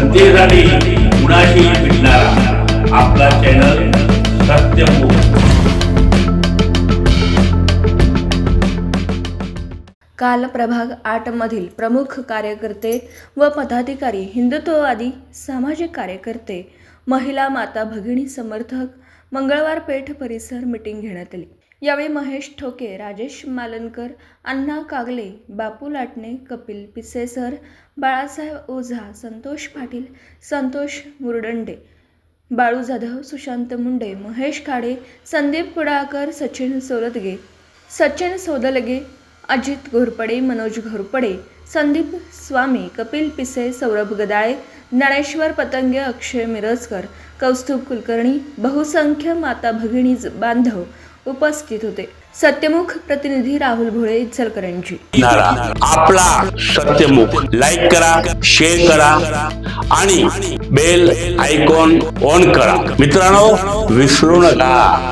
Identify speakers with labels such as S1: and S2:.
S1: जनतेसाठी कुणाशी भेटणारा? आपला चॅनल सत्यमुख
S2: काल प्रभाग आठमधील प्रमुख कार्यकर्ते व पदाधिकारी हिंदुत्ववादी सामाजिक कार्यकर्ते महिला माता भगिनी समर्थक मंगळवार पेठ परिसर मिटिंग घेण्यात आली. यावेळी महेश ठोके राजेश मालनकर अण्णा कागले बापू लाटणे कपिल पिसेसर बाळासाहेब ओझा संतोष पाटील संतोष मुरडंडे बाळू जाधव सुशांत मुंडे महेश खाडे संदीप कुडाळकर सचिन सोलतगे सचिन सोदलगे अजित घोरपडे मनोज घोरपडे संदीप स्वामी कपिल पिसे सौरभ गदाळे ज्ञानेश्वर पतंगे अक्षय मिरजकर कौस्तुभ कुलकर्णी बहुसंख्य माता भगिनी बांधव उपस्थित होते. सत्यमुख प्रतिनिधी राहुल भोळे इचलकरंजी.
S1: आपला सत्यमुख. लाईक करा शेअर करा आणि बेल आयकॉन ऑन करा. मित्रांनो विसरू नका.